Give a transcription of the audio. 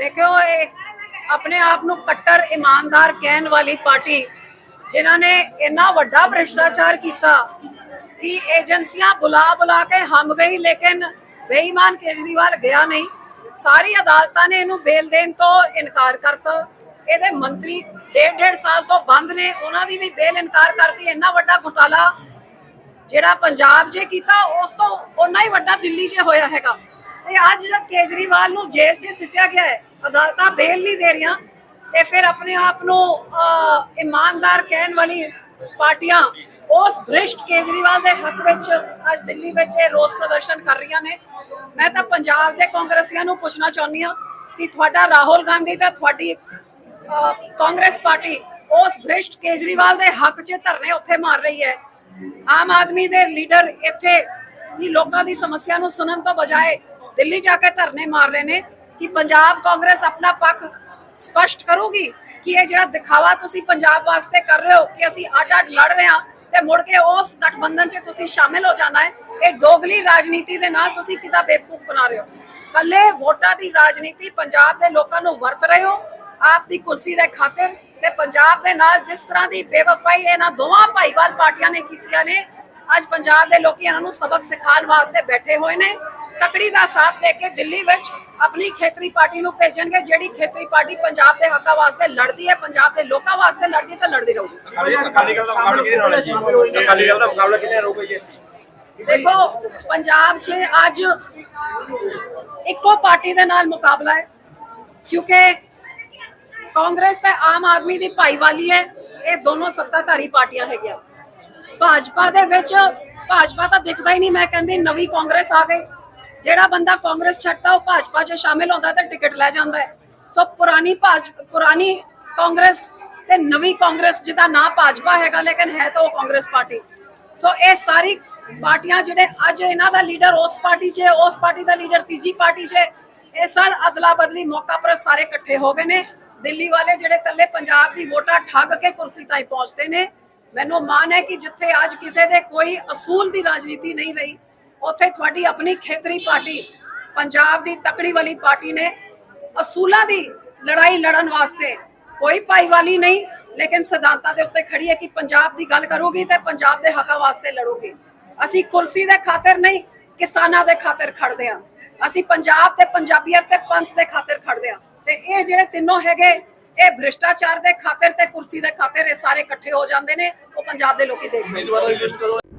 ਦੇਖਿਓ ਇਹ ਆਪਣੇ ਆਪ ਨੂੰ ਕੱਟਰ, ਇਮਾਨਦਾਰ ਕਹਿਣ ਵਾਲੀ ਪਾਰਟੀ ਜਿਨ੍ਹਾਂ ਨੇ ਇੰਨਾ ਵੱਡਾ ਭ੍ਰਿਸ਼ਟਾਚਾਰ ਕੀਤਾ ਕਿ ਏਜੰਸੀਆਂ ਬੁਲਾ ਬੁਲਾ ਕੇ ਹਮ ਗਈ ਲੇਕਿਨ ਬੇਈਮਾਨ ਕੇਜਰੀਵਾਲ ਗਿਆ ਨਹੀਂ। ਸਾਰੀ ਅਦਾਲਤਾਂ ਨੇ ਇਹਨੂੰ ਬੇਲ ਦੇਣ ਤੋਂ ਇਨਕਾਰ ਕਰਤਾ। ਇਹਦੇ ਮੰਤਰੀ ਡੇਢ ਡੇਢ ਸਾਲ ਤੋਂ ਬੰਦ ਨੇ, ਉਹਨਾਂ ਦੀ ਵੀ ਬੇਲ ਇਨਕਾਰ ਕਰਤੀ। ਇੰਨਾ ਵੱਡਾ ਘੁਟਾਲਾ ਜਿਹੜਾ ਪੰਜਾਬ 'ਚ ਕੀਤਾ, ਉਸ ਤੋਂ ਓਨਾ ਹੀ ਵੱਡਾ ਦਿੱਲੀ 'ਚ ਹੋਇਆ ਹੈਗਾ। ਤੇ ਅੱਜ ਜਦ ਕੇਜਰੀਵਾਲ ਨੂੰ ਜੇਲ੍ਹ 'ਚ ਸਿੱਟਿਆ ਗਿਆ ਹੈ, ਅਦਾਲਤਾਂ ਬੇਲ ਨਹੀਂ ਦੇ ਰਹੀਆਂ ਤੇ ਫਿਰ ਆਪਣੇ ਆਪ ਨੂੰ ਇਮਾਨਦਾਰ ਕਹਿਣ ਵਾਲੀ ਪਾਰਟੀਆਂ ਉਸ ਭ੍ਰਿਸ਼ਟ ਕੇਜਰੀਵਾਲ ਦੇ ਹੱਕ ਵਿੱਚ ਅੱਜ ਦਿੱਲੀ ਵਿੱਚ ਇਹ ਰੋਸ ਪ੍ਰਦਰਸ਼ਨ ਕਰ ਰਹੀਆਂ ਨੇ। ਮੈਂ ਤਾਂ ਪੰਜਾਬ ਦੇ ਕਾਂਗਰਸੀਆਂ ਨੂੰ ਪੁੱਛਣਾ ਚਾਹੁੰਦੀ ਹਾਂ ਕਿ ਤੁਹਾਡਾ ਰਾਹੁਲ ਗਾਂਧੀ ਤੇ ਤੁਹਾਡੀ ਕਾਂਗਰਸ ਪਾਰਟੀ ਉਸ ਭ੍ਰਿਸ਼ਟ ਕੇਜਰੀਵਾਲ ਦੇ ਹੱਕ 'ਚ ਧਰਨੇ ਉੱਥੇ ਮਾਰ ਰਹੀ ਹੈ। ਆਮ ਆਦਮੀ ਦੇ ਲੀਡਰ ਇੱਥੇ ਹੀ ਲੋਕਾਂ ਦੀ ਸਮੱਸਿਆ ਨੂੰ ਸੁਣਨ ਤੋਂ ਬਜਾਏ ਦਿੱਲੀ ਜਾ ਕੇ ਧਰਨੇ ਮਾਰ ਰਹੇ ਨੇ ਕਿ ਪੰਜਾਬ ਕਾਂਗਰਸ ਆਪਣਾ ਪੱਖ ਸਪਸ਼ਟ ਕਰੂਗੀ ਕਿ ਇਹ ਜਿਹੜਾ ਦਿਖਾਵਾ ਤੁਸੀਂ ਪੰਜਾਬ ਵਾਸਤੇ ਕਰ ਰਹੇ ਹੋ ਕਿ ਅਸੀਂ ਅੱਡ ਅੱਡ ਲੜ ਰਹੇ ਹਾਂ ਤੇ ਮੁੜ ਕੇ ਉਸ ਗਠਬੰਧਨ 'ਚ ਤੁਸੀਂ ਸ਼ਾਮਿਲ ਹੋ ਜਾਣਾ ਹੈ, ਇਹ ਦੋਗਲੀ ਰਾਜਨੀਤੀ ਦੇ ਨਾਲ ਤੁਸੀਂ ਕਿਦਾਂ ਬੇਵਕੂਫ ਬਣਾ ਰਹੇ ਹੋ? ਕੱਲੇ ਵੋਟਾਂ ਦੀ ਰਾਜਨੀਤੀ ਪੰਜਾਬ ਦੇ ਲੋਕਾਂ ਨੂੰ ਵਰਤ ਰਹੇ ਹੋ, ਆਪ ਦੀ ਕੁਰਸੀ ਦੇ ਖਾਤਰ ਤੇ ਪੰਜਾਬ ਦੇ ਨਾਲ ਜਿਸ ਤਰ੍ਹਾਂ ਦੀ ਬੇਵਫਾਈ ਇਹਨਾਂ ਦੋਵਾਂ ਭਾਈਵਾਲ ਪਾਰਟੀਆਂ ਨੇ ਕੀਤੀਆਂ ਨੇ ਅੱਜ ਪੰਜਾਬ ਦੇ ਲੋਕੀ ਇਹਨਾਂ ਨੂੰ ਸਬਕ ਸਿਖਾਉਣ ਵਾਸਤੇ ਬੈਠੇ ਹੋਏ ਨੇ। ਤਕੜੀ ਦਾ ਸਾਥ ਦੇ ਕੇ ਦਿੱਲੀ ਵਿੱਚ ਆਪਣੀ ਖੇਤਰੀ ਪਾਰਟੀ ਨੂੰ ਭੇਜਣਗੇ ਜਿਹੜੀ ਖੇਤਰੀ ਪਾਰਟੀ ਪੰਜਾਬ ਦੇ ਹੱਕਾਂ ਵਾਸਤੇ ਲੜਦੀ ਹੈ ਪੰਜਾਬ ਦੇ ਲੋਕਾਂ ਵਾਸਤੇ ਲੜਦੀ ਤਾਂ ਲੜਦੀ ਰਹੂਗੀ। ਅਕਾਲੀ ਅਕਾਲੀ ਦਲ ਦਾ ਮੁਕਾਬਲਾ ਕਿਹਦੇ ਨਾਲ ਹੈ ਜੀ ਅਕਾਲੀ ਦਲ ਦਾ ਮੁਕਾਬਲਾ ਕਿਹਦੇ ਨਾਲ ਹੋਊਗਾ ਜੀ? ਦੇਖੋ ਪੰਜਾਬ 'ਚ ਅੱਜ ਇੱਕੋ ਪਾਰਟੀ ਦੇ ਨਾਲ ਮੁਕਾਬਲਾ ਹੈ ਕਿਉਂਕਿ ਕਾਂਗਰਸ ਤੇ ਆਮ ਆਦਮੀ ਦੀ ਭਾਈਵਾਲੀ ਹੈ ਇਹ ਦੋਨੋਂ ਸੱਤਾਧਾਰੀ ਪਾਰਟੀਆਂ ਹੈਗੀਆਂ। ਭਾਜਪਾ ਦੇ ਵਿੱਚ, ਭਾਜਪਾ ਤਾਂ ਦਿਖਦਾ ਹੀ ਨਹੀਂ। ਮੈਂ ਕਹਿੰਦੀ ਨਵੀਂ ਕਾਂਗਰਸ ਆ ਗਈ। ਜਿਹੜਾ ਬੰਦਾ ਕਾਂਗਰਸ ਛੱਡਦਾ, ਉਹ ਭਾਜਪਾ 'ਚ ਸ਼ਾਮਿਲ ਹੁੰਦਾ ਤੇ ਟਿਕਟ ਲੈ ਜਾਂਦਾ ਹੈ। ਸੋ ਪੁਰਾਣੀ ਭਾਜ, ਪੁਰਾਣੀ ਕਾਂਗਰਸ ਤੇ ਨਵੀਂ ਕਾਂਗਰਸ ਜਿਹਦਾ ਨਾਂ ਭਾਜਪਾ ਹੈਗਾ, ਲੇਕਿਨ ਹੈ ਤਾਂ ਉਹ ਕਾਂਗਰਸ ਪਾਰਟੀ। ਸੋ ਇਹ ਸਾਰੀ ਪਾਰਟੀਆਂ ਜਿਹੜੇ ਅੱਜ ਇਹਨਾਂ ਦਾ ਲੀਡਰ ਉਸ ਪਾਰਟੀ 'ਚ ਉਸ ਪਾਰਟੀ ਦਾ ਲੀਡਰ ਤੀਜੀ ਪਾਰਟੀ 'ਚ ਇਹ ਸਾਰ ਅਦਲਾ ਬਦਲੀ ਮੌਕਾ ਪਰ ਸਾਰੇ ਇਕੱਠੇ ਹੋ ਗਏ ਨੇ। ਦਿੱਲੀ ਵਾਲੇ ਜਿਹੜੇ ਕੱਲੇ ਪੰਜਾਬ ਦੀ ਵੋਟਾਂ ਠੱਗ ਕੇ ਕੁਰਸੀ ਤਾਈਂ ਪਹੁੰਚਦੇ ਨੇ। ਮੈਨੂੰ ਮਾਣ ਹੈ ਕਿ ਜਿੱਥੇ ਅੱਜ ਕਿਸੇ ਦੇ ਕੋਈ ਅਸੂਲ ਦੀ ਰਾਜਨੀਤੀ ਨਹੀਂ ਰਹੀ, ਉੱਥੇ ਤੁਹਾਡੀ ਆਪਣੀ ਖੇਤਰੀ ਪਾਰਟੀ, ਪੰਜਾਬ ਦੀ ਤਕੜੀ ਵਾਲੀ ਪਾਰਟੀ ਨੇ ਅਸੂਲਾਂ ਦੀ ਲੜਾਈ ਲੜਨ ਵਾਸਤੇ ਕੋਈ ਭਾਈਵਾਲੀ ਨਹੀਂ, ਲੇਕਿਨ ਸਿਧਾਂਤਾਂ ਦੇ ਉੱਤੇ ਖੜੀ ਹੈ ਕਿ ਪੰਜਾਬ ਦੀ ਗੱਲ ਕਰੂਗੀ ਤੇ ਪੰਜਾਬ ਦੇ ਹੱਕਾਂ ਵਾਸਤੇ ਲੜੂਗੀ। ਅਸੀਂ ਕੁਰਸੀ ਦੇ ਖਾਤਰ ਨਹੀਂ, ਕਿਸਾਨਾਂ ਦੇ ਖਾਤਰ ਖੜਦੇ ਹਾਂ। ਅਸੀਂ ਪੰਜਾਬ ਤੇ ਪੰਜਾਬੀਅਤ ਤੇ ਪੰਥ ਦੇ ਖਾਤਰ ਖੜਦੇ ਹਾਂ। ਤੇ ਇਹ ਜਿਹੜੇ ਤਿੰਨੋਂ ਹੈਗੇ ਇਹ ਭ੍ਰਿਸ਼ਟਾਚਾਰ ਦੇ ਖਾਤਰ ਤੇ ਕੁਰਸੀ ਦੇ ਖਾਤਰ ਇਹ ਸਾਰੇ ਇਕੱਠੇ ਹੋ ਜਾਂਦੇ ਨੇ, ਉਹ ਪੰਜਾਬ ਦੇ ਲੋਕੀ ਦੇਖਦੇ ਨੇ।